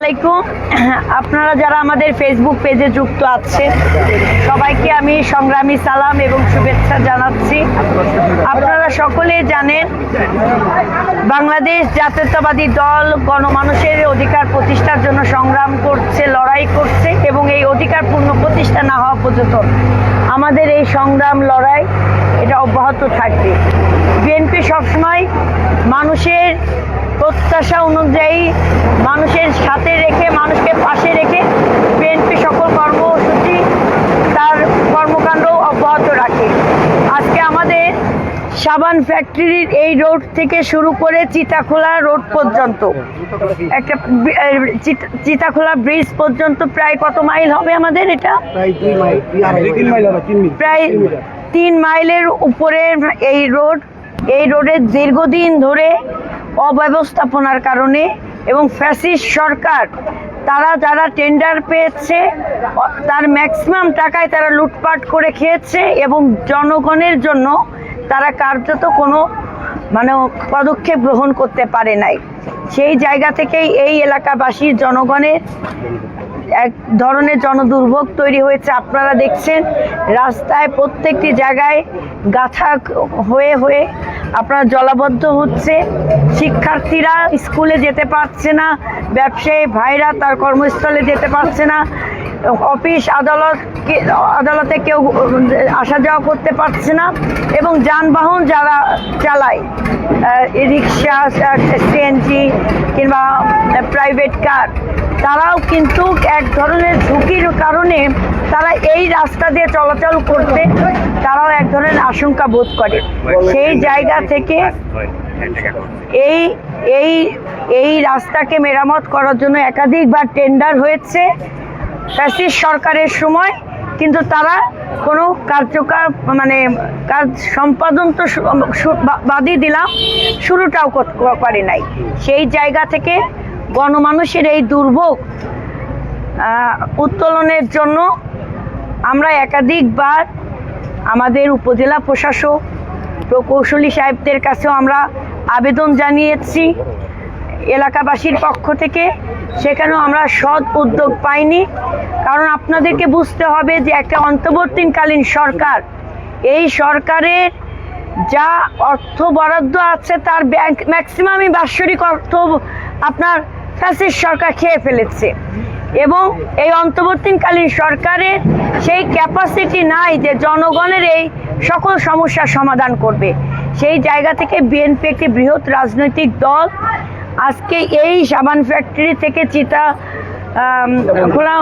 আলাইকুম। আপনারা যারা আমাদের ফেসবুক পেজে যুক্ত আছে সবাইকে আমি সংগ্রামী সালাম এবং শুভেচ্ছা জানাচ্ছি। আপনারা সকলে জানেন, বাংলাদেশ জাতীয়তাবাদী দল গণমানুষের অধিকার প্রতিষ্ঠার জন্য সংগ্রাম করছে, লড়াই করছে এবং এই অধিকার পূর্ণ প্রতিষ্ঠা না হওয়া পর্যন্ত আমাদের এই সংগ্রাম, লড়াই এটা অব্যাহত থাকবে। বিএনপি সবসময় মানুষের প্রত্যাশা অনুযায়ী মানুষের সাথে রেখে মানুষকে পাশে রেখে বিএনপি সকল কর্মসূচি তার কর্মকাণ্ড অব্যাহত রাখে। আজকে আমাদের সাবান ফ্যাক্টরির এই রোড থেকে শুরু করে চিতাখোলা রোড পর্যন্ত। একটা চিতাখোলা ব্রিজ পর্যন্ত প্রায় কত মাইল হবে আমাদের এটা? প্রায় তিন মাইলের উপরে এই রোড, এই রোডের দীর্ঘদিন ধরে অব্যবস্থাপনার কারণে এবং ফ্যাসিস্ট সরকার, তারা যারা টেন্ডার পেয়েছে, তার ম্যাক্সিমাম টাকায় তারা লুটপাট করে খেয়েছে এবং জনগণের জন্য তারা কার্যত কোনো মানে পদক্ষেপ গ্রহণ করতে পারে নাই। সেই জায়গা থেকেই এই এলাকাবাসীর জনগণের এক ধরনের জনদুর্ভোগ তৈরি হয়েছে। আপনারা দেখছেন, রাস্তায় প্রত্যেকটি জায়গায় গাথা হয়ে হয়ে আপনার জলাবদ্ধ হচ্ছে। শিক্ষার্থীরা স্কুলে যেতে পারছে না, ব্যবসায়ী ভাইরা তার কর্মস্থলে যেতে পারছে না, অফিস আদালত আদালতে কেউ আসা যাওয়া করতে পারছে না এবং যানবাহন যারা চালায় রিক্সা সিএনজি কিংবা প্রাইভেট কার তারাও কিন্তু এক ধরনের ঝুঁকির কারণে তারা এই রাস্তা দিয়ে চলাচল করতে তারাও এক ধরনের আশঙ্কা বোধ করে। সেই জায়গা থেকে এই এই এই রাস্তাকে মেরামত করার জন্য একাধিকবার টেন্ডার হয়েছে। সরকারের সময় কিন্তু তারা কোনো কার্যকর মানে কাজ সম্পাদন তো বাদই দিলাম, শুরুটাও করে নাই। সেই জায়গা থেকে গণমানুষের এই দুর্ভোগ উত্তোলনের জন্য আমরা একাধিকবার আমাদের উপজেলা প্রশাসক প্রকৌশলী সাহেবদের কাছেও আমরা আবেদন জানিয়েছি। এলাকাবাসীর পক্ষ থেকে সেখানেও আমরা সৎ উদ্যোগ পাইনি। কারণ আপনাদেরকে বুঝতে হবে যে একটা অন্তর্বর্তীকালীন সরকার, এই সরকারের যা অর্থ বরাদ্দ আছে তার ব্যাংক, ম্যাক্সিমামই বাৎসরিক অর্থ আপনার ফ্যাসিস্ট সরকার খেয়ে ফেলেছে। এবং এই অন্তর্বর্তীকালীন সরকারের সেই ক্যাপাসিটি নাই যে জনগণের এই সকল সমস্যার সমাধান করবে। সেই জায়গা থেকে বিএনপি একটি বৃহৎ রাজনৈতিক দল আজকে এই সাবান ফ্যাক্টরি থেকে চিতা খোলা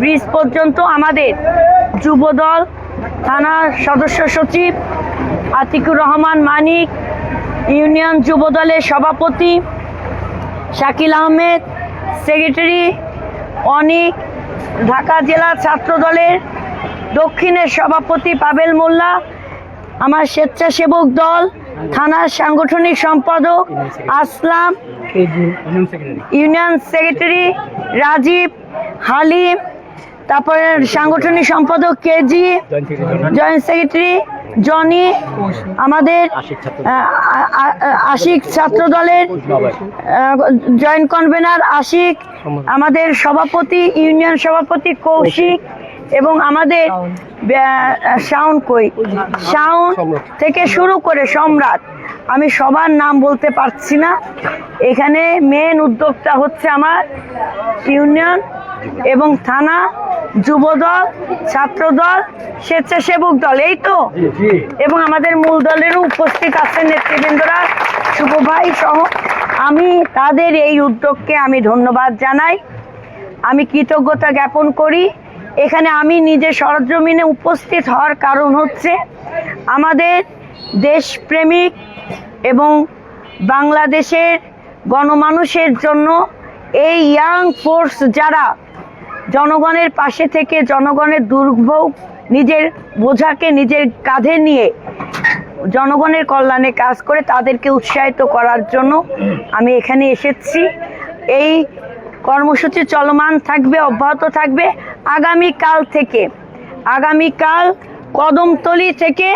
ব্রিজ পর্যন্ত আমাদের যুবদল, থানা সদস্য সচিব, আতিকুর রহমান মানিক, ইউনিয়ন যুবদলের সভাপতি, শাকিল আহমেদ, সেক্রেটারি অনিক, ঢাকা জেলা ছাত্র দলের দক্ষিণের সভাপতি পাবেল মোল্লা, আমার স্বেচ্ছাসেবক দল থানার সাংগঠনিক সম্পাদক আসলাম। ইউনিয়ন সেক্রেটারি রাজীব হালিম, তারপরে সাংগঠনিক সম্পাদক কেজি, জয়েন্ট সেক্রেটারি জনি, আমাদের আশিক ছাত্র দলের জয়েন্ট কনভেনার আশিক, আমাদের সভাপতি, ইউনিয়ন সভাপতি কৌশিক এবং আমাদের শাউন কই? শাউন থেকে শুরু করে সম্রাট। আমি সবার নাম বলতে পারছি না। এখানে মেন উদ্যোগটা হচ্ছে আমার ইউনিয়ন এবং থানা যুবদল ছাত্রদল স্বেচ্ছাসেবক দল এই তো? এবং আমাদের মূল দলেরও উপস্থিত আছেন নেতৃবৃন্দরা শুভ ভাই সহ। আমি তাদের এই উদ্যোগকে আমি ধন্যবাদ জানাই। আমি কৃতজ্ঞতা জ্ঞাপন করি। এখানে আমি নিজে সরজমিনে উপস্থিত হওয়ার কারণ হচ্ছে আমাদের দেশপ্রেমিক এবং বাংলাদেশের গণমানুষের জন্য এই ইয়াং ফোর্স যারা জনগণের পাশে থেকে জনগণের দুর্ভোগ নিজের বোঝাকে নিজের কাঁধে নিয়ে জনগণের কল্যাণে কাজ করে তাদেরকে উৎসাহিত করার জন্য আমি এখানে এসেছি। এই কর্মসূচি চলমান থাকবে, অব্যাহত থাকবে। আগামীকাল থেকে, আগামীকাল কদমতলি থেকে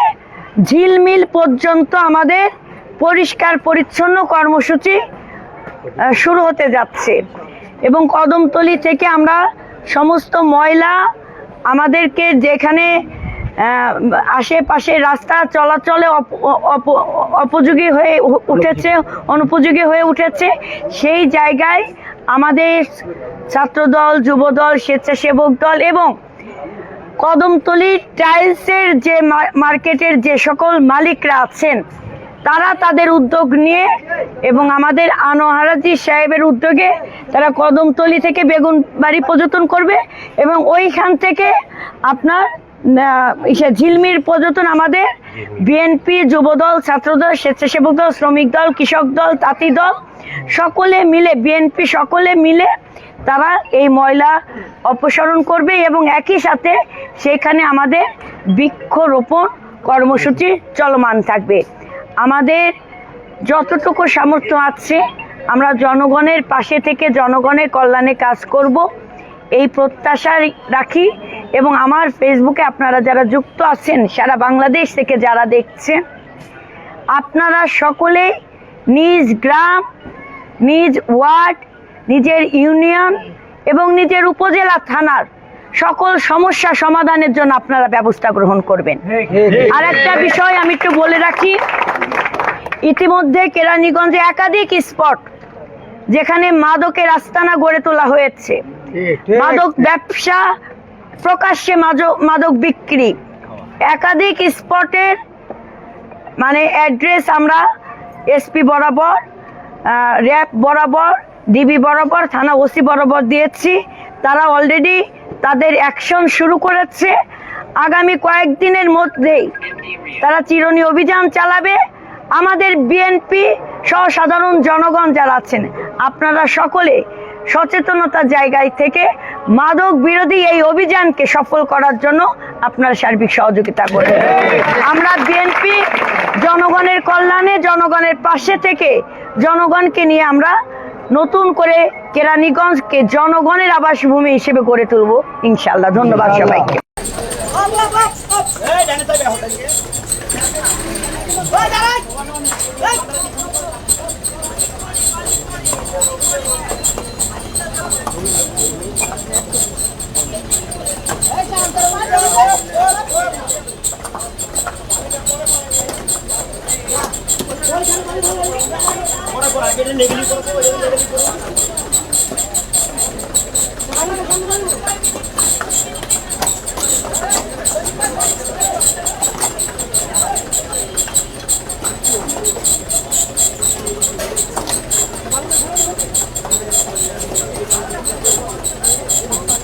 ঝিলমিল পর্যন্ত আমাদের পরিষ্কার পরিচ্ছন্ন কর্মসূচি শুরু হতে যাচ্ছে। এবং কদমতলি থেকে আমরা সমস্ত ময়লা আমাদেরকে যেখানে আশেপাশে রাস্তা চলাচলে অপ- অপ- অপযোগী হয়ে উঠেছে, অনুপযোগী হয়ে উঠেছে, সেই জায়গায় আমাদের ছাত্রদল, যুবদল, স্বেচ্ছাসেবক দল এবং কদমতলি টাইলসের যে মার্কেটের যে সকল মালিকরা আছেন, তারা তাদের উদ্যোগ নিয়ে এবং আমাদের আনোহারাজি সাহেবের উদ্যোগে তারা কদমতলি থেকে বেগুন বাড়ি পর্যটন করবে এবং ওইখান থেকে আপনার ঝিলমির পর্যটন আমাদের বিএনপি, যুবদল, ছাত্রদল, স্বেচ্ছাসেবক দল, শ্রমিক দল, কৃষক দল, তাঁতি দল সকলে মিলে বিএনপি সকলে মিলে তারা এই ময়লা অপসারণ করবে এবং একই সাথে সেখানে আমাদের বৃক্ষরোপণ কর্মসূচি চলমান থাকবে। আমাদের যতটুকু সামর্থ্য আছে, আমরা জনগণের পাশে থেকে জনগণের কল্যাণে কাজ করব। এই প্রত্যাশা রাখি এবং আমার ফেসবুকে আপনারা যারা যুক্ত আছেন, সারা বাংলাদেশ থেকে যারা দেখছেন, আপনারা সকলে নিজ গ্রাম নিজ ওয়ার্ড নিজের ইউনিয়ন এবং নিজের উপজেলা থানার সকল সমস্যা সমাধানের জন্য আপনারা ব্যবস্থা গ্রহণ করবেন। আর একটা বিষয় আমি একটু বলে রাখি ইতিমধ্যে কেরানীগঞ্জে একাধিক স্পট যেখানে মাদকের আস্তানা গড়ে তোলা হয়েছে। মাদক ব্যবসা প্রকাশ্যে মাদক মাদক বিক্রি। একাধিক স্পটের মানে অ্যাড্রেস আমরা এসপি বরাবর র্যাব বরাবর ডিবি বরাবর, থানা ওসি বরাবর দিয়েছি। তারা অলরেডি তাদের অ্যাকশন শুরু করেছে। আগামী কয়েকদিনের মধ্যেই তারা চিরনি অভিযান চালাবে। আমাদের বিএনপি সহ সাধারণ জনগণ যারা আছেন, আপনারা সকলে সচেতনতার জায়গায় থেকে মাদক বিরোধী এই অভিযানকে সফল করার জন্য আপনারা সার্বিক সহযোগিতা করবেন আমরা বিএনপি জনগণের কল্যাণে জনগণের পাশে থেকে জনগণকে নিয়ে আমরা নতুন করে কেরানীগঞ্জকে জনগণের আবাসভূমি হিসেবে গড়ে তুলব ইনশাল্লাহ ধন্যবাদ সবাইকে। Thank you. Dari.